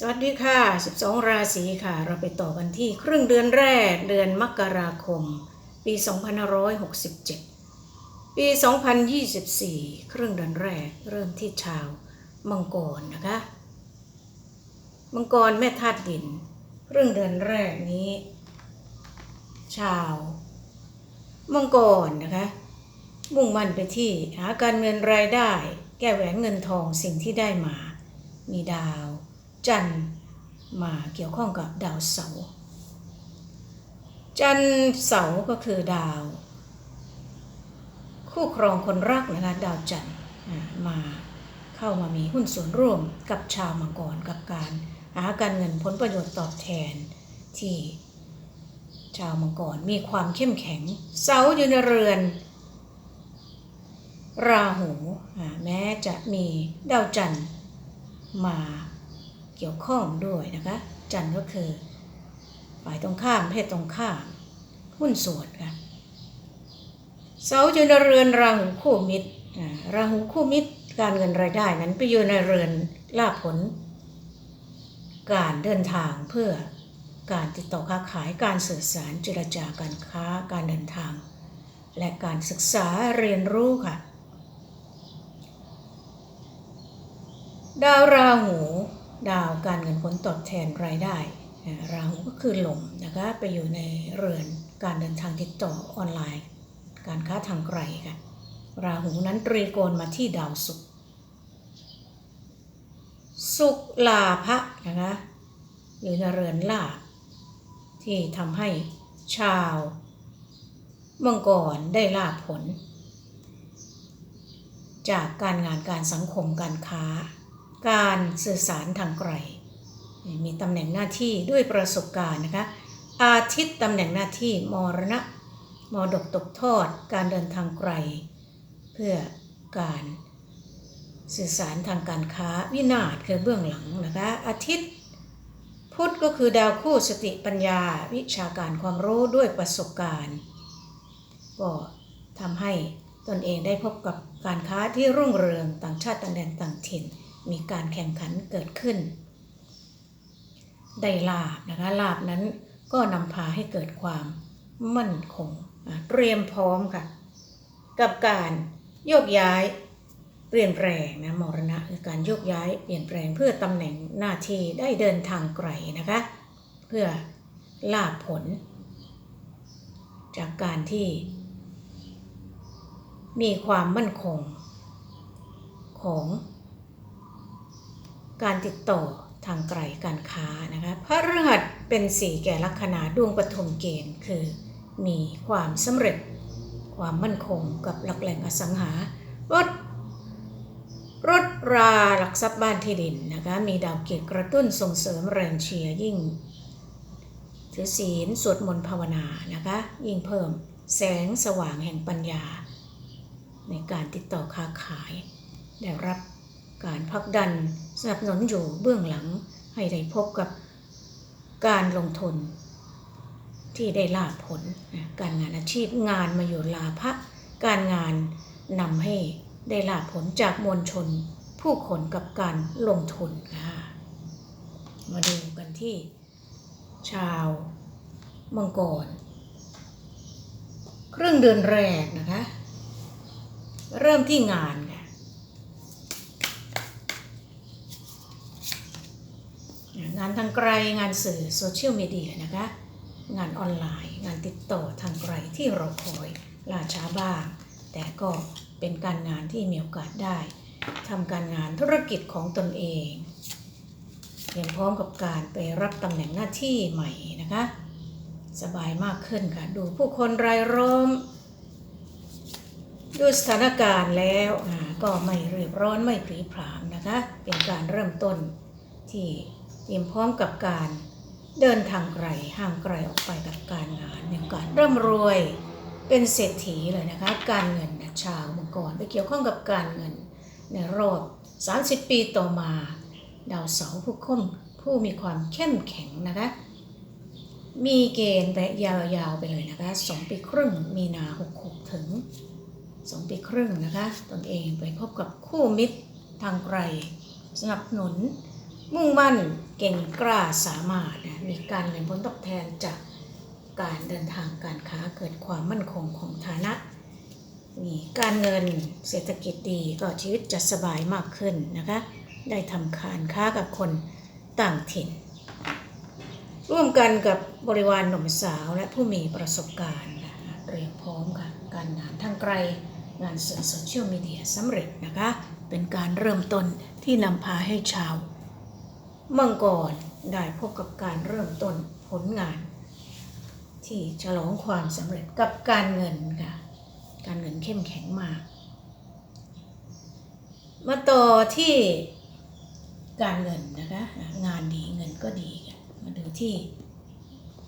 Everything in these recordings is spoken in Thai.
สวัสดีค่ะ 12 ราศีค่ะ เราไปต่อกันที่ครึ่งเดือนแรกเดือนมกราคม ปี 2567 ปี 2024 ครึ่งเดือนแรกเริ่มที่ชาวมังกรนะคะ มังกรแม่ธาตุดิน ครึ่งเดือนแรกนี้ ชาวมังกรนะคะ มุ่งมั่นไปที่หาการเงินรายได้ แก้แหวนเงินทองสิ่งที่ได้มา มีดาว จันทร์มาเกี่ยวข้องกับดาวเสาร์จันทร์เสาร์ก็คือดาว คู่ครองคนรักนะคะดาวจันทร์มาเข้ามามีหุ้นส่วนร่วมกับชาวมังกรกับการหาการเงินผลประโยชน์ตอบแทนที่ชาวมังกรมีความเข้มแข็ง เสาอยู่ในเรือน ราหูแม้จะมีดาวจันทร์มา เกี่ยวข้องด้วยนะคะ จันทร์ก็คือ ฝ่ายตรงข้ามเพศตรงข้ามหุ้นส่วนค่ะเสาอยู่ในเรือนราหูคู่มิตรอ่าราหูคู่มิตรการเงินรายได้นั้นไปอยู่ในเรือนลาผล การเดินทางเพื่อการติดต่อค้าขายการสื่อสารเจรจาการค้าการเดินทาง และการศึกษาเรียนรู้ค่ะ ดาวราหู ดาวการเงินผลตอบแทนรายได้ราหูก็คือลมนะคะไปอยู่ในเรือนการเดินทางติดต่อออนไลน์ การค้าทางไกลค่ะราหูนั้นตรีโกณมาที่ดาวศุกร์สุขลาภะนะคะอยู่ในเรือนลาภที่ทำให้ชาวมังกรได้ลาภผล จากการงานการสังคมการค้า การสื่อสารทางไกล มีตำแหน่งหน้าที่ด้วยประสบการณ์นะคะ อาทิตย์ตำแหน่งหน้าที่มรณะมรดกตกทอด การเดินทางไกล เพื่อการสื่อสารทางการค้าวินาศคือเบื้องหลังนะคะ อาทิตย์พุธก็คือดาวคู่สติปัญญาวิชาการความรู้ด้วยประสบการณ์ก็ทำให้ตนเองได้พบกับการค้าที่รุ่งเรืองต่างชาติต่างแดนต่างถิ่น มีการแข่งขันเกิดขึ้น ได้ลาบนะคะลาบนั้นก็นำพาให้เกิดความมั่นคงเตรียมพร้อมค่ะ กับการโยกย้ายเปลี่ยนแปลงนะมรณะคือการโยกย้ายเปลี่ยนแปลงเพื่อตำแหน่งหน้าที่ได้เดินทางไกลนะคะ เพื่อลาบผล จากการที่มีความมั่นคงของ การติดต่อทางไกลการค้านะคะพระฤหัสเป็นสีแก่ลัคนาดวงปฐมเกณฑ์คือ มีความสำเร็จ ความมั่นคงกับหลักแหล่งอสังหารถรถราหลักทรัพย์บ้านที่ดินนะคะมีดาวเกตกระตุ้นส่งเสริมแรงเชียร์ยิ่งถือศีลสวดมนต์ภาวนานะคะยิ่งเพิ่มแสงสว่างแห่งปัญญา ในการติดต่อค้าขาย ได้รับการพักดัน สนับสนุนอยู่เบื้องหลังให้ได้พบกับการลงทุนที่ได้ลาผลการงานอาชีพงานมาอยู่ลาภะการงานนำให้ได้ลาผลจากมวลชน ผู้คนกับการลงทุนค่ะมาดูกันที่ ชาวมังกร ครึ่งเดือนแรกนะคะ เริ่มที่งานค่ะ งานทางไกลงานสื่อโซเชียลมีเดียนะคะ งานออนไลน์ งานติดต่อทางไกลที่เราคอยล่าช้าบ้าง แต่ก็เป็นการงานที่มีโอกาสได้ทำการงานธุรกิจของตนเองเตรียมพร้อมกับการไปรับตำแหน่งหน้าที่ใหม่นะคะ สบายมากขึ้นค่ะ ดูผู้คนรายล้อมด้วยสถานการณ์แล้วก็ไม่รีบร้อนไม่ผีผลามนะคะ เป็นการเริ่มต้นที่ เตรียมพร้อมกับการเดินทางไกลห่างไกลออกไปกับการงานในการร่ำรวยเป็นเศรษฐีเลยนะคะ การเงินนชาวมังกรไปเกี่ยวข้องกับการเงินในรอบ 30 ปีต่อมา ดาวเสาร์ผู้ค้มผู้มีความเข้มแข็งนะคะ มีเกณฑ์ไปยาวๆไปเลยนะคะสองปีครึ่งมีนาหกหกถึงสองปีครึ่งนะคะ ตนเองไปพบกับคู่มิตรทางไกล สนับสนุน มุ่งมั่น เก่งกล้าสามารถนะมีการเงินผลตอบแทนจากการเดินทางการค้าเกิดความมั่นคงของฐานะมีการเงินเศรษฐกิจดีก็ชีวิตจะสบายมากขึ้นนะคะ ได้ทำการค้ากับคนต่างถิ่น ร่วมกันกับบริวารหนุ่มสาวและผู้มีประสบการณ์เตรียมพร้อมค่ะการงานทางไกลงานสื่อโซเชียลมีเดียสำเร็จนะคะ เป็นการเริ่มต้นที่นำพาให้ชาว มังกรได้พบกับการเริ่มต้นผลงาน ที่ฉลองความสำเร็จกับการเงินค่ะ การเงินเข้มแข็งมาก มาต่อที่การเงินนะคะงานดีเงินก็ดีค่ะมาดูที่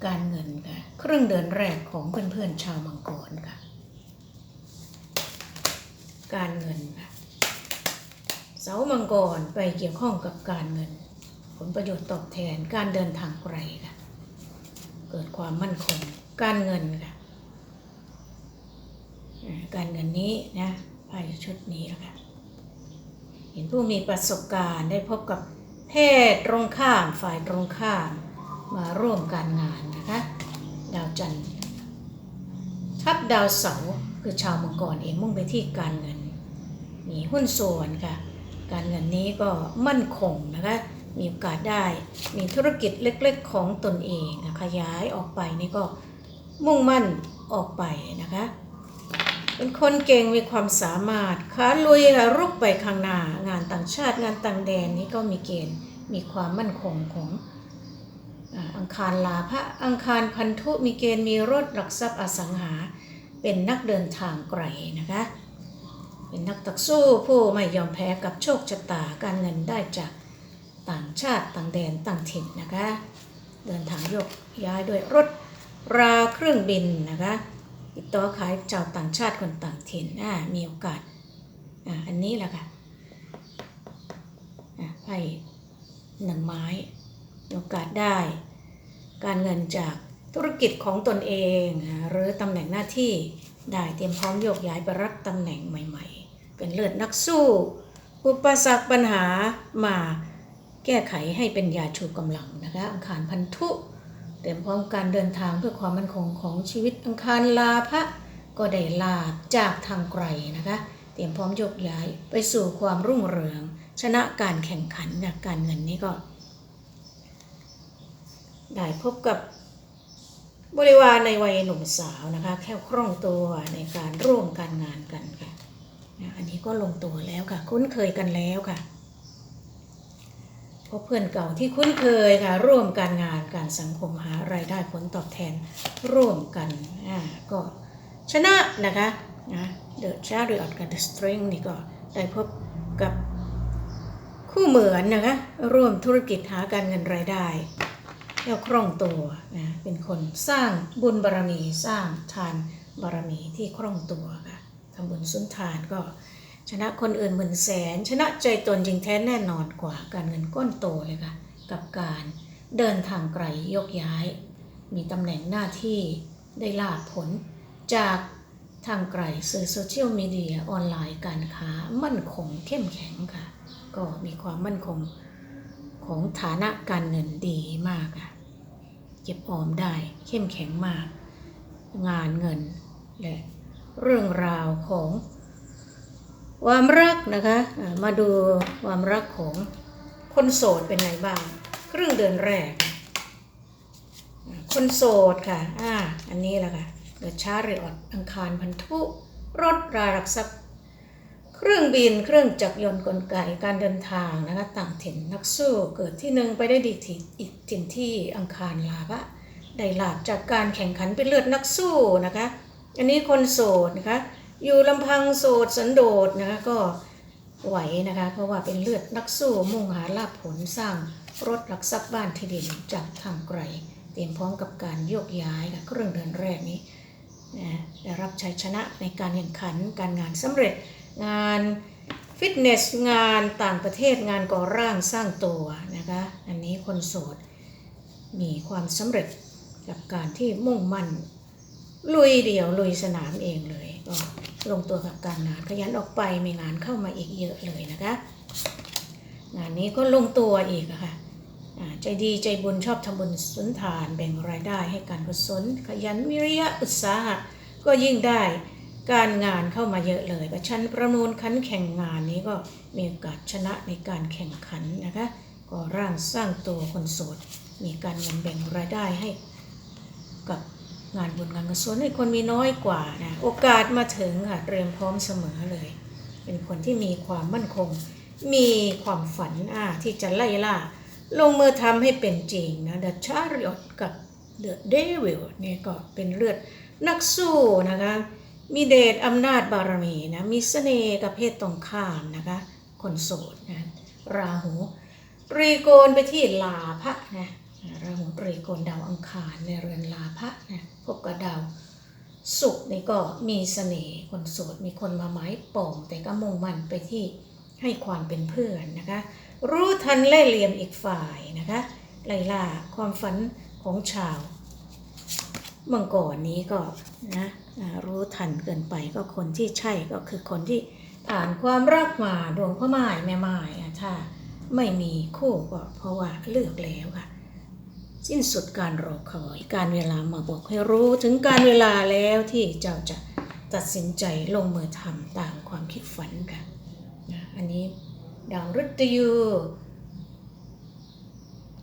การเงินค่ะครึ่งเดือนแรกของเพื่อนๆชาวมังกรค่ะ การเงินค่ะเสามังกรไปเกี่ยวข้องกับการเงิน ผลประโยชน์ตอบแทนการเดินทางไกลค่ะ เกิดความมั่นคง การเงินค่ะ การเงินนี้นะไพ่ชุดนี้นะคะเห็นผู้มีประสบการณ์ได้พบกับเพศตรงข้ามฝ่ายตรงข้ามมาร่วมการงานนะคะ ดาวจันทร์ทับดาวเสาร์คือชาวมังกรเองมุ่งไปที่การเงิน มีหุ้นส่วนค่ะ การเงินนี้ก็มั่นคงนะคะ มีโอกาสได้ มีธุรกิจเล็กๆของตนเองนะขยายออกไปนี่ก็มุ่งมั่นออกไปนะคะ เป็นคนเก่งมีความสามารถขาลุยค่ะรุกไปข้างหน้างานต่างชาติงานต่างแดนนี้ก็มีเกณฑ์มีความมั่นคงของอังคารลาพระอังคารพันธุมีเกณฑ์มีรถหลักทรัพย์อสังหา เป็นนักเดินทางไกลนะคะเป็นนักต่อสู้ผู้ไม่ยอมแพ้กับโชคชะตาการเงินได้จาก ต่างชาติต่างแดนต่างถิ่นนะคะ เดินทางโยกย้ายด้วยรถราเครื่องบินนะคะติดต่อขายชาวต่างชาติคนต่างถิ่นอ่ามีโอกาสอ่าอันนี้แหละค่ะอ่าไพ่หนึ่งไม้มโอกาสได้ การเงินจากธุรกิจของตนเอง หรือตำแหน่งหน้าที่ได้เตรียมพร้อมโยกย้ายไปรับตำแหน่งใหม่ ๆ เป็นเลือดนักสู้ อุปสรรคปัญหามา แก้ไขให้เป็นยาชูกำลังนะคะอังคารพันธุเตรียมพร้อมการเดินทางเพื่อความมั่นคงของชีวิตอังคารลาพระก็ได้ลาบจากทางไกลนะคะ เตรียมพร้อมโยกย้ายไปสู่ความรุ่งเรือง ชนะการแข่งขันจากการเงินนี้ก็ได้พบกับบริวารในวัยหนุ่มสาวนะคะแค่คล่องตัวในการร่วมการงานกันค่ะอันนี้ก็ลงตัวแล้วค่ะ คุ้นเคยกันแล้วค่ะ พบเพื่อนเก่าที่คุ้นเคยค่ะ ร่วมการงานการสังคมหารายได้ผลตอบแทนร่วมกันอ่าก็ชนะนะคะนะเดอะชาร์ดออดกับเดอะสตริงนี่ก็ได้พบกับคู่เหมือนนะคะร่วมธุรกิจหาการเงินรายได้แล้วคล่องตัวนะเป็นคนสร้างบุญบารรมีสร้างทานบารมีที่คล่องตัวค่ะทำบุญสุนทานก็ ชนะคนอื่นหมื่นแสน ชนะใจตนจริงแท้แน่นอนกว่าการเงินก้อนโตเลยค่ะ กับการเดินทางไกลยกย้าย มีตำแหน่งหน้าที่ได้ลาบผล จากทางไกลสื่อโซเชียลมีเดียออนไลน์การค้ามั่นคงเข้มแข็งค่ะ ก็มีความมั่นคงของฐานะการเงินดีมากค่ะเก็บออมได้เข้มแข็งมาก งานเงินและเรื่องราวของ ความรักนะคะมาดูความรักของคนโสดเป็นไงบ้าง ครึ่งเดือนแรก คนโสดค่ะอ่าอันนี้แหละค่ะเดือชาริออดอังคารพันธุรถรารักทรัพย์เครื่องบินเครื่องจักรยนต์กลไกการเดินทางนะคะต่างถิ่นนักสู้เกิดที่หนึ่งไปได้ดีที่อีกถิ่นที่อังคารลาภะได้ลาบจากการแข่งขันเป็นเลือดนักสู้นะคะ อันนี้คนโสดนะคะ อยู่ลำพังโสดสันโดษนะคะก็ไหวนะคะ เพราะว่าเป็นเลือดนักสู้มุ่งหาลาภผลสร้างรถหลักทรัพย์บ้านที่ดินจากทางไกล เตรียมพร้อมกับการโยกย้ายค่ะเครื่องเดินแรกนี้นะได้รับชัยชนะในการแข่งขันการงานสำเร็จงานฟิตเนสงานต่างประเทศงานก่อร่างสร้างตัวนะคะ อันนี้คนโสดมีความสำเร็จกับการที่มุ่งมั่นลุยเดี่ยวลุยสนามเองเลย ก็ลงตัวกับการงานขยันออกไปมีงานเข้ามาอีกเยอะเลยนะคะ งานนี้ก็ลงตัวอีกะค่ะอ่าใจดีใจบุญชอบทำบุญสุนทานแบ่งรายได้ให้การกุศลขยันวิริยะอุตสาหะก็ยิ่งได้การงานเข้ามาเยอะเลยประชันประมูลขันแข่งงานนี้ก็มีโอกาสชนะในการแข่งขันนะคะ ก็ร่างสร้างตัวคนโสด มีการเงินแบ่งรายได้ให้ งานบุญงานกุศลให้คนมีน้อยกว่านะโอกาสมาถึงค่ะเตรียมพร้อมเสมอเลย เป็นคนที่มีความมั่นคง มีความฝันอ่าที่จะไล่ล่า ลงมือทำให้เป็นจริงนะ The Chariot กับ The Devil เนี่ยก็เป็นเลือดนักสู้นะคะมีเดชอำนาจบารมีนะมีเสน่ห์กับเพศตรงข้ามนะคะคนโสดนะราหูตรีโกณไปที่ลาภะนะ ราหูตรีโกณดาวอังคารในเรือนลาภะนะพบกับดาวสุขนี่ก็มีเสน่ห์คนโสดมีคนมาหมายปองแต่ก็มุ่งมั่นไปที่ให้ความเป็นเพื่อนนะคะ รู้ทันเล่เหลี่ยมอีกฝ่ายนะคะไล่ล่าความฝันของชาวเมื่อก่อนนี้ก็นะรู้ทันเกินไปก็คนที่ใช่ก็คือคนที่ผ่านความรักมาดวงพ่อไม้แม่ไม้อะถ้าไม่มีคู่ก็เพราะว่าเลือกแล้วค่ะ สิ้นสุดการรอคอย การเวลามาบอกให้รู้ถึงการเวลาแล้วที่เจ้าจะตัดสินใจลงมือทำตามความคิดฝันค่ะนะอันนี้ดาวฤตยู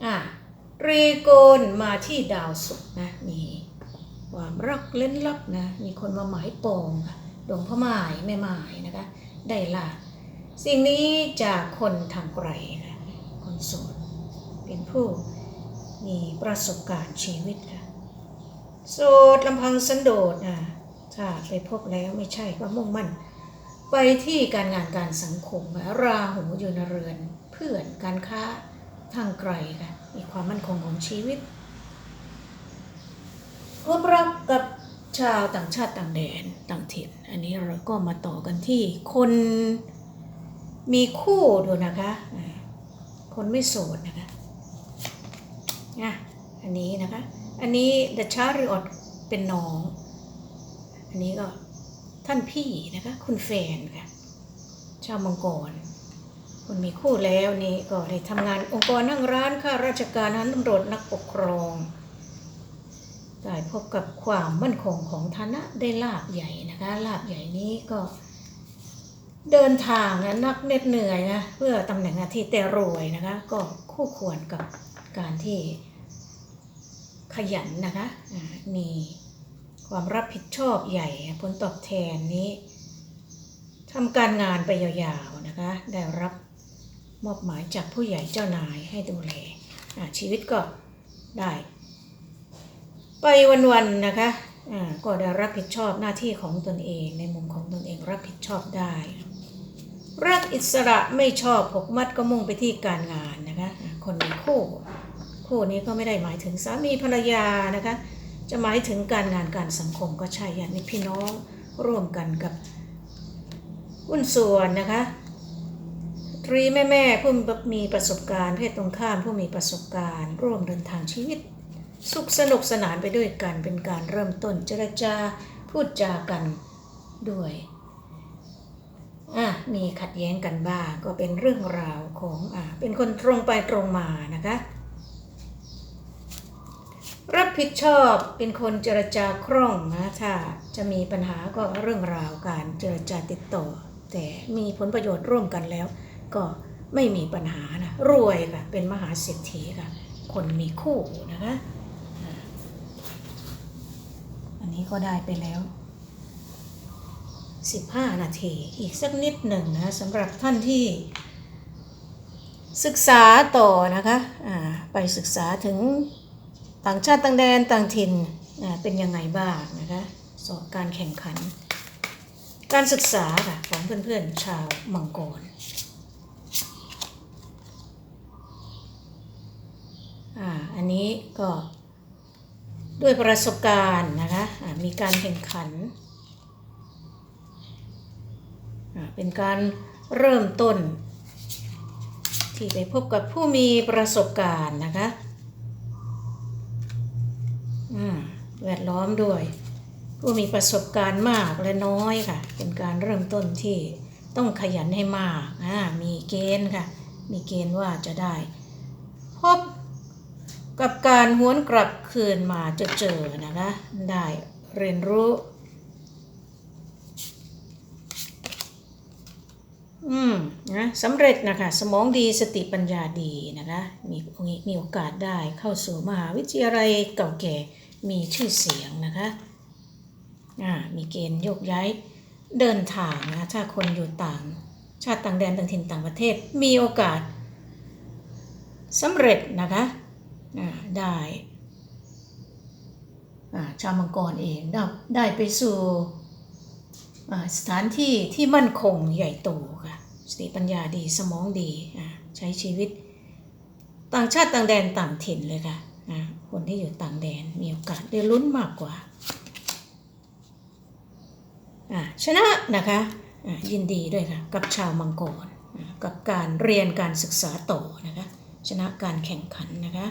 อะรีโกนมาที่ดาวศุกร์นะมีความรักเล่นลับนะมีคนมาหมายปองดวงพ่อหมายแม่หมายนะคะได้ละสิ่งนี้จากคนทางไกลค่ะคนโสดเป็นผู้ มีประสบการณ์ชีวิตค่ะโสดลำพังสันโดษอะถ้าไปพบแล้วไม่ใช่ก็มุ่งมั่น ไปที่การงานการสังคมราหูอยู่ในเรือนเพื่อนการค้าทางไกลค่ะมีความมั่นคงของชีวิตพบรักกับชาวต่างชาติต่างแดนต่างถิ่น อันนี้เราก็มาต่อกันที่คนมีคู่ดูนะคะ คนไม่โสดนะคะ อะอันนี้นะคะ อันนี้ The Chariot เป็นน้อง อันนี้ก็ท่านพี่นะคะ คุณแฟนค่ะชาวมังกรคนมีคู่แล้วนี่ก็ได้ทำงานองค์กรนั่งร้านข้าราชการนั้นตำรวจนักปกครองได้พบกับความมั่นคงของฐานะได้ลาบใหญ่นะคะลาบใหญ่นี้ก็เดินทางนะนักเหน็ดเหนื่อยนะเพื่อตำแหน่งหน้าที่แต่รวยนะคะ ก็คู่ควรกับการที่ ขยันนะคะอ่ามีความรับผิดชอบใหญ่ผลตอบแทนนี้ทำการงานไปยาวๆนะคะ ได้รับมอบหมายจากผู้ใหญ่เจ้านายให้ดูแลชีวิตก็ได้ ไปวันๆนะคะก็ได้รับผิดชอบหน้าที่ของตนเองในมุมของตนเองรับผิดชอบได้ รักอิสระไม่ชอบผูกมัดก็มุ่งไปที่การงานนะคะคนมีคู่ คู่นี้ก็ไม่ได้หมายถึงสามีภรรยานะคะ จะหมายถึงการงานการสังคมก็ใช่อย่างนี้พี่น้องร่วมกันกับหุ้นส่วนนะคะตรีแม่แม่ผู้มีประสบการณ์เพศตรงข้ามผู้มีประสบการณ์ ร่วมเดินทางชีวิต สุขสนุกสนานไปด้วยกันเป็นการเริ่มต้นเจรจาพูดจากันด้วยอะมีขัดแย้งกันบ้างก็เป็นเรื่องราวของอะเป็นคนตรงไปตรงมานะคะ รับผิดชอบเป็นคนเจรจาคล่องนะถ้าจะมีปัญหาก็เรื่องราวการเจรจาติดต่อ แต่มีผลประโยชน์ร่วมกันแล้ว ก็ไม่มีปัญหานะรวยค่ะเป็นมหาเศรษฐีค่ะคนมีคู่นะคะอันนี้ก็ได้ไปแล้ว 15 นาทีอีกสักนิดหนึ่งนะสำหรับท่านที่ศึกษาต่อนะคะอ่าไปศึกษาถึง ต่างชาติต่างแดนต่างถิ่นเป็นยังไงบ้างนะคะสอบการแข่งขัน การศึกษาค่ะของเพื่อนๆชาวมังกรอ่าอันนี้ก็ด้วยประสบการณ์นะคะอ่ามีการแข่งขันอ่าเป็นการเริ่มต้น ที่ไปพบกับผู้มีประสบการณ์นะคะอ่า แวดล้อมด้วย ผู้มีประสบการณ์มากและน้อยค่ะ เป็นการเริ่มต้นที่ต้องขยันให้มากอ่ามีเกณฑ์ค่ะ มีเกณฑ์ว่าจะได้ พบกับการหวนกลับคืนมาจะเจอนะคะ ได้เรียนรู้ อืมนะสำเร็จนะคะ สมองดีสติปัญญาดีนะคะ มีมีมีโอกาสได้เข้าสู่มหาวิทยาลัยเก่าแก่ มีชื่อเสียงนะคะอ่ามีเกณฑ์โยกย้ายเดินทางนะถ้าคนอยู่ต่าง ชาติต่างแดนต่างถิ่นต่างประเทศ มีโอกาสสำเร็จนะคะอ่าได้อ่าชาวมังกรเองได้ได้ไปสู่สถานที่ที่มั่นคงใหญ่โตค่ะสติปัญญาดีสมองดีอ่าใช้ชีวิต ต่างชาติต่างแดนต่างถิ่นเลยค่ะ คนที่อยู่ต่างแดนมีโอกาสได้ลุ้นมากกว่าชนะนะคะยินดีด้วยค่ะกับชาวมังกรกับการเรียนการศึกษาต่อนะคะชนะการแข่งขันนะคะ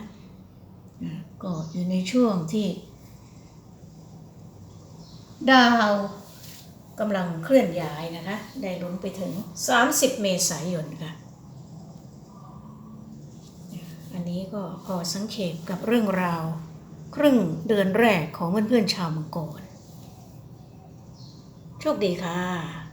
ก็อยู่ในช่วงที่ ดาวกำลังเคลื่อนย้ายนะคะได้ลุ้นไปถึง 30 เมษายนค่ะ อั นี้ก็ขอสังเขปกับเรื่องราว ครึ่งเดือนแรกของเพื่อนๆชาวมังกรโชคดีค่ะ